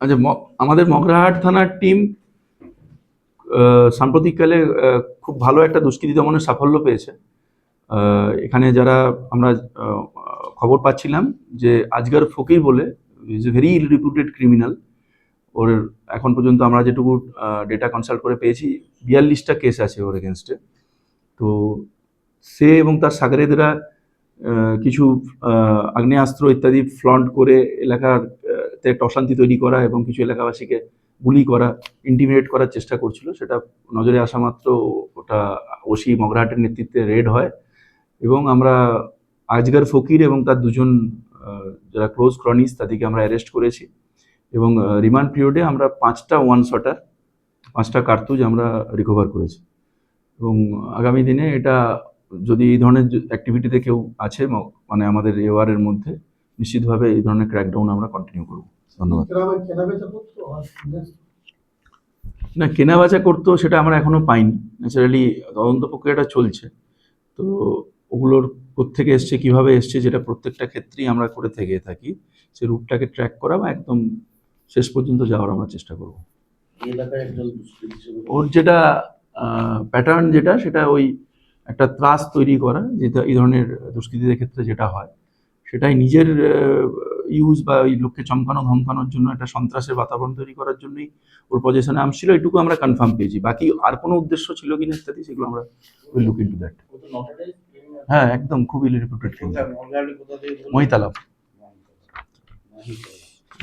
আচ্ছা আমাদের মগরাহাট থানার টিম সাম্প্রতিককালে খুব ভালো একটা দুষ্কৃতী দমনের সাফল্য পেয়েছে। এখানে যারা আমরা খবর পাচ্ছিলাম যে আজগার ফকির বলে is a very reputed criminal ওর এখন পর্যন্ত আমরা যেটুকু ডেটা কনসাল্ট করে পেয়েছি, বিয়াল্লিশটা কেস আছে ওর এগেনস্টে তো সে এবং তার সাগরেদরা কিছু আগ্নেয়াস্ত্র ইত্যাদি ফ্লন্ট করে এলাকার একটা অশান্তি তৈরি করা এবং কিছু এলাকাবাসীকে বুলি করা ইন্টিমিডেট করার চেষ্টা করছিল। সেটা নজরে আসা মাত্র ওটা ওসি মগরাহাটের নেতৃত্বে রেড হয় এবং আমরা আজগার ফকির এবং তার দুজন যারা ক্লোজ ক্রনিস তাদেরকে আমরা অ্যারেস্ট করেছি এবং রিমান্ড পিরিয়ডে আমরা পাঁচটা ওয়ান শটার পাঁচটা কার্তুজ আমরা রিকভার করেছি। এবং আগামী দিনে এটা যদি এই ধরনের অ্যাক্টিভিটিতে কেউ আছে মানে আমাদের এওয়ারের মধ্যে নিশ্চিতভাবে এই ধরনের ক্র্যাকডাউন আমরা কন্টিনিউ করব। ধন্যবাদ। কেনা- কেনাবেচা করতো? না কেনাবেচা করতো সেটা আমরা এখনও পাইনি। ন্যাচারালি তদন্ত প্রক্রিয়াটা চলছে। তো ওগুলোর কোত্থেকে এসছে কীভাবে এসছে যেটা প্রত্যেকটা ক্ষেত্রেই আমরা করে থেকে থাকি সেই রুটটাকে ট্র্যাক করা বা একদম শেষ পর্যন্ত যাওয়ার আমরা চেষ্টা করব। ওর যেটা প্যাটার্ন যেটা সেটা ওই একটা ত্রাস তৈরি করা যেটা এই ধরনের দুষ্কৃতীদের ক্ষেত্রে যেটা হয়। সেটাই নিজের ইউজ বা ওই লোককে চমকানো ধমকানোর জন্য একটা সন্ত্রাসের বাতাবরণ তৈরি করার জন্যই ওর পজিশনে আমছিল এটুকু আমরা কনফার্ম পেয়েছি। বাকি আর কোনো উদ্দেশ্য ছিল কি না ইত্যাদি সেগুলো আমরা উইল লুক দ্যাট তো নটাটাই criminal। হ্যাঁ একদম খুবই রিপুটেড মহিতালাভ। মহিতলা।